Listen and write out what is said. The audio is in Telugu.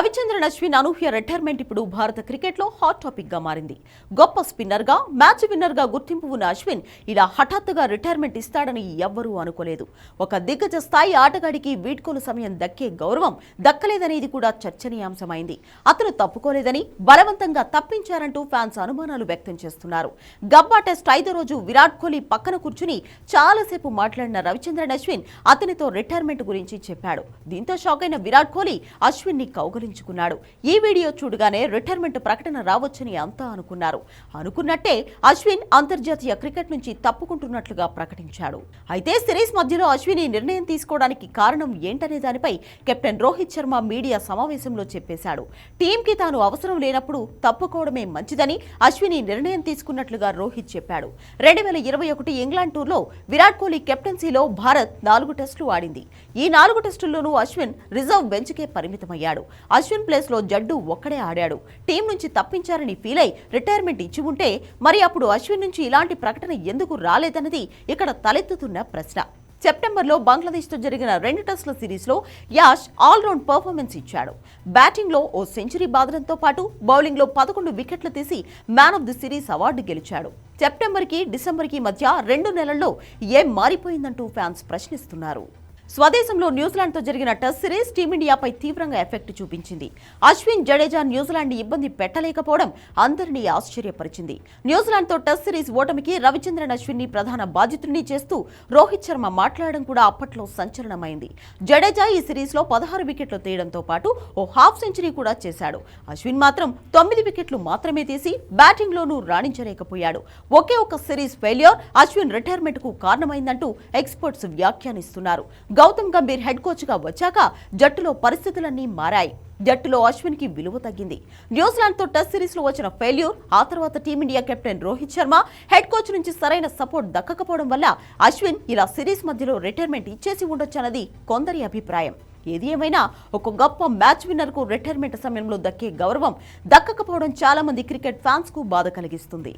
రవిచంద్రన్ అశ్విన్ అనూహ్య రిటైర్మెంట్ ఇప్పుడు భారత క్రికెట్లో హాట్ టాపిక్గా మారింది. గొప్ప స్పిన్నర్గా మ్యాచ్ విన్నర్గా గుర్తింపు ఉన్న అశ్విన్ ఇలా హఠాత్తుగా రిటైర్మెంట్ ఇస్తాడని ఎవ్వరూ అనుకోలేదు. ఒక దిగ్గజ స్థాయి ఆటగాడికి వీడ్కోలు సమయం దక్కే గౌరవం దక్కలేదనేది కూడా చర్చనీయాంశమైంది. అతను తప్పుకోలేదని బలవంతంగా తప్పించారంటూ ఫ్యాన్స్ అనుమానాలు వ్యక్తం చేస్తున్నారు. గబ్బా టెస్ట్ ఐదో రోజు విరాట్ కోహ్లీ పక్కన కూర్చుని చాలాసేపు మాట్లాడిన రవిచంద్రన్ అశ్విన్ అతనితో రిటైర్మెంట్ గురించి చెప్పాడు. దీంతో షాక్ అయిన విరాట్ కోహ్లీ అశ్విన్ని కౌగలించుకున్నాడు ఈ వీడియో చూడగానే రిటైర్మెంట్ ప్రకటన రావచ్చని అంతా అనుకున్నారు. అనుకున్నట్టే అశ్విన్ అంతర్జాతీయ క్రికెట్ నుంచి తప్పుకుంటున్నట్లుగా ప్రకటించాడు. అయితే సిరీస్ మధ్యలో అశ్విన్ ఈ నిర్ణయం తీసుకోవడానికి కారణం ఏంటనే దానిపై కెప్టెన్ రోహిత్ శర్మ మీడియా సమావేశంలో చెప్పేశాడు. టీంకి తాను అవసరం లేనప్పుడు తప్పుకోవడమే మంచిదని అశ్విన్ ఈ నిర్ణయం తీసుకున్నట్లుగా రోహిత్ చెప్పాడు. రెండు వేల ఇరవై ఒకటి ఇంగ్లాండ్ టూర్లో విరాట్ కోహ్లీ కెప్టెన్సీలో భారత్ నాలుగు టెస్టులు ఆడింది. ఈ నాలుగు టెస్టుల్లోనూ అశ్విన్ రిజర్వ్ బెంచ్కే పరిమితమయ్యాడు. అశ్విన్ ప్లేస్లో జడ్డు ఒక్కడే ఆడాడు. టీం నుంచి తప్పించారని ఫీల్ అయి రిటైర్మెంట్ ఇచ్చి ఉంటే మరి అప్పుడు అశ్విన్ నుంచి ఇలాంటి ప్రకటన ఎందుకు రాలేదన్నది ఇక్కడ తలెత్తుతున్న ప్రశ్న. సెప్టెంబర్లో బంగ్లాదేశ్తో జరిగిన రెండు టెస్టుల సిరీస్లో యాష్ ఆల్రౌండ్ పర్ఫార్మెన్స్ ఇచ్చాడు. బ్యాటింగ్లో ఓ సెంచరీ బాదడంతో పాటు బౌలింగ్లో పదకొండు వికెట్లు తీసి man of the series award గెలిచాడు. సెప్టెంబర్కి డిసెంబర్కి మధ్య రెండు నెలల్లో ఏం మారిపోయిందంటూ ఫ్యాన్స్ ప్రశ్నిస్తున్నారు. స్వదేశంలో న్యూజిలాండ్తో జరిగిన టెస్ట్ సిరీస్ టీమిండియాపై తీవ్రంగా ఎఫెక్ట్ చూపించింది. అశ్విన్ జడేజా న్యూజిలాండ్ ఇబ్బంది పెట్టలేకపోవడం అందరినీ ఆశ్చర్యపరిచింది. న్యూజిలాండ్తో టెస్ట్ సిరీస్ ఓటమికి రవిచంద్రన్ అశ్విన్ని ప్రధాన బాధితుడిని చేస్తూ రోహిత్ శర్మ మాట్లాడడం కూడా అప్పట్లో సంచలనమైంది. జడేజా ఈ సిరీస్లో పదహారు వికెట్లు తీయడంతో పాటు ఓ హాఫ్ సెంచరీ కూడా చేశాడు. అశ్విన్ మాత్రం తొమ్మిది వికెట్లు మాత్రమే తీసి బ్యాటింగ్లోనూ రాణించలేకపోయాడు. ఒకే ఒక సిరీస్ ఫెయిల్యూర్ అశ్విన్ రిటైర్మెంట్కు కారణమైందంటూ ఎక్స్పర్ట్స్ వ్యాఖ్యానిస్తున్నారు. గౌతమ్ గంభీర్ హెడ్ కోచ్గా వచ్చాక జట్టులో పరిస్థితులన్నీ మారాయి. జట్టులో అశ్విన్కి విలువ తగ్గింది. న్యూజిలాండ్తో టెస్ట్ సిరీస్లో వచ్చిన ఫెయిల్యూర్ ఆ తర్వాత team India captain Rohit Sharma head coach నుంచి సరైన సపోర్ట్ దక్కకపోవడం వల్ల అశ్విన్ ఇలా సిరీస్ మధ్యలో రిటైర్మెంట్ ఇచ్చేసి ఉండొచ్చన్నది కొందరి అభిప్రాయం. ఏది ఏమైనా ఒక గొప్ప మ్యాచ్ విన్నర్కు రిటైర్మెంట్ సమయంలో దక్కే గౌరవం దక్కకపోవడం చాలా మంది క్రికెట్ ఫ్యాన్స్కు బాధ కలిగిస్తుంది.